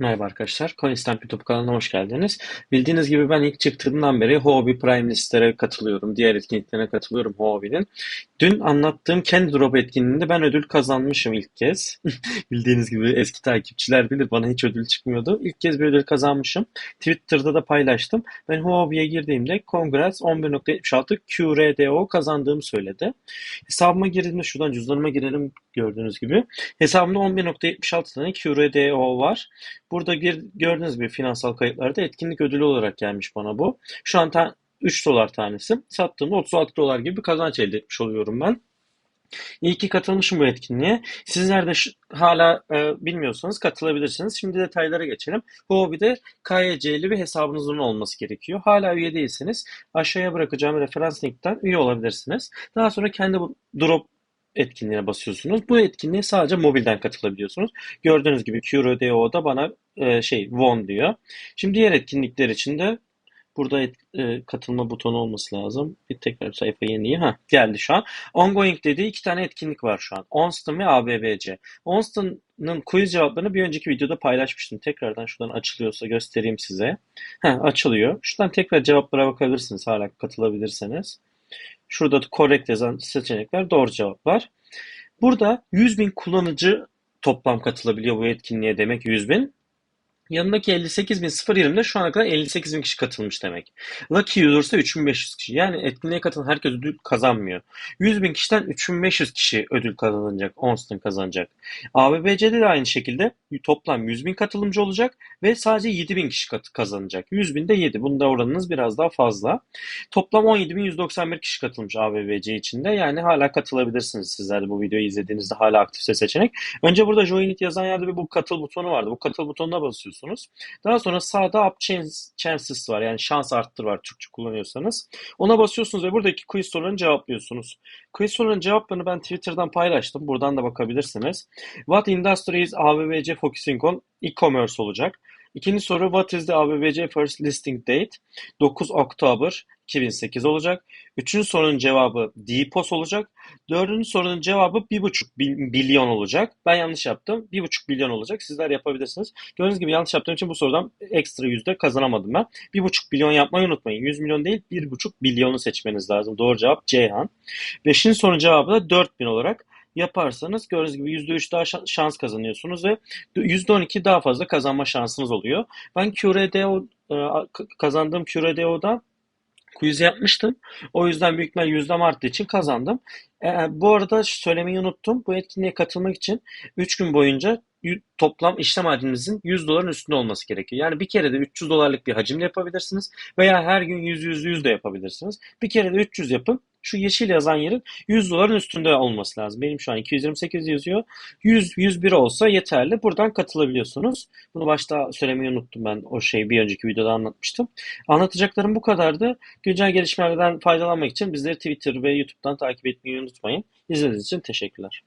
Merhaba arkadaşlar, CoinStamp YouTube kanalına hoş geldiniz. Bildiğiniz gibi ben ilk çıktığından beri Huobi Prime listelere katılıyorum. Diğer etkinliklerine katılıyorum Huobi'nin. Dün anlattığım kendi drop etkinliğinde ben ödül kazanmışım ilk kez. Bildiğiniz gibi eski takipçiler bilir bana hiç ödül çıkmıyordu. İlk kez bir ödül kazanmışım. Twitter'da da paylaştım. Ben Huobi'ye girdiğimde Congrats 11.76 QRDO kazandığımı söyledi. Hesabıma girdiğimde şuradan cüzdanıma girelim gördüğünüz gibi. Hesabımda 11.76 tane QRDO var. Burada gördüğünüz gibi finansal kayıtlarda etkinlik ödülü olarak gelmiş bana bu. Şu an ta 3 dolar tanesi. Sattığımda 36 dolar gibi bir kazanç elde etmiş oluyorum ben. İyi ki katılmışım bu etkinliğe. Sizler de hala e, bilmiyorsanız katılabilirsiniz. Şimdi detaylara geçelim. Bu hobide KYC'li bir hesabınızın olması gerekiyor. Hala üye değilseniz aşağıya bırakacağım referans linkten üye olabilirsiniz. Daha sonra kendi drop etkinliğine basıyorsunuz. Bu etkinliğe sadece mobilden katılabiliyorsunuz. Gördüğünüz gibi QRDO'da bana e, şey won diyor. Şimdi diğer etkinlikler için de burada et, e, katılma butonu olması lazım. Bir tekrar sayfa yenileyim. Ha geldi şu an. Ongoing dediği iki tane etkinlik var şu an. Onston ve ABBC. Onston'ın quiz cevaplarını bir önceki videoda paylaşmıştım. Tekrardan şuradan açılıyorsa göstereyim size. Ha açılıyor. Şuradan tekrar cevaplara bakabilirsiniz hala katılabilirseniz. Şurada correct yazan seçenekler doğru cevaplar. Burada 100 bin kullanıcı toplam katılabiliyor bu etkinliğe demek 100 bin. Yanındaki 58.020'de şu ana kadar 58.000 kişi katılmış demek. Lucky Users'da 3500 kişi. Yani etkinliğe katılan herkes ödül kazanmıyor. 100.000 kişiden 3500 kişi ödül kazanacak. Onston kazanacak. ABBC'de de aynı şekilde toplam 100.000 katılımcı olacak ve sadece 7.000 kişi kazanacak. 100.000'de 7. Bunda oranınız biraz daha fazla. Toplam 17.191 kişi katılmış ABBC içinde. Yani hala katılabilirsiniz sizler bu videoyu izlediğinizde hala aktifse seçenek. Önce burada Join It yazan yerde bir bu katıl butonu vardı. Bu katıl butonuna basıyorsunuz yapıyorsunuz. Daha sonra sağda up chances var yani şans arttır var Türkçe kullanıyorsanız. Ona basıyorsunuz ve buradaki quiz sorularını cevaplıyorsunuz. Quiz sorularının cevaplarını ben Twitter'dan paylaştım. Buradan da bakabilirsiniz. What industry is ABBC focusing on? E-commerce olacak. İkinci soru What is the ABBC first listing date? 9 Oktober 2008 olacak. Üçüncü sorunun cevabı DPOS olacak. Dördüncü sorunun cevabı 1,5 milyon olacak. Ben yanlış yaptım. 1,5 milyon olacak. Sizler yapabilirsiniz. Gördüğünüz gibi yanlış yaptığım için bu sorudan ekstra yüzde kazanamadım ben. 1,5 milyon yapmayı unutmayın. 100 milyon değil 1,5 milyonu seçmeniz lazım. Doğru cevap Ceyhan. Beşinci sorunun cevabı da 4000 olarak yaparsanız gördüğünüz gibi %3 daha şans kazanıyorsunuz ve %12 daha fazla kazanma şansınız oluyor. Ben QRDO e, kazandığım QRDO'da quiz yapmıştım. O yüzden büyük ihtimal yüzdem arttığı için kazandım. E, bu arada söylemeyi unuttum. Bu etkinliğe katılmak için 3 gün boyunca toplam işlem hacminizin 100 doların üstünde olması gerekiyor. Yani bir kere de 300 dolarlık bir hacimle yapabilirsiniz veya her gün 100 100 100 de yapabilirsiniz. Bir kere de 300 yapın. Şu yeşil yazan yerin 100 doların üstünde olması lazım. Benim şu an 228 yazıyor. 100 101 olsa yeterli. Buradan katılabiliyorsunuz. Bunu başta söylemeyi unuttum ben. O şeyi bir önceki videoda anlatmıştım. Anlatacaklarım bu kadardı. Güncel gelişmelerden faydalanmak için bizleri Twitter ve YouTube'dan takip etmeyi unutmayın. İzlediğiniz için teşekkürler.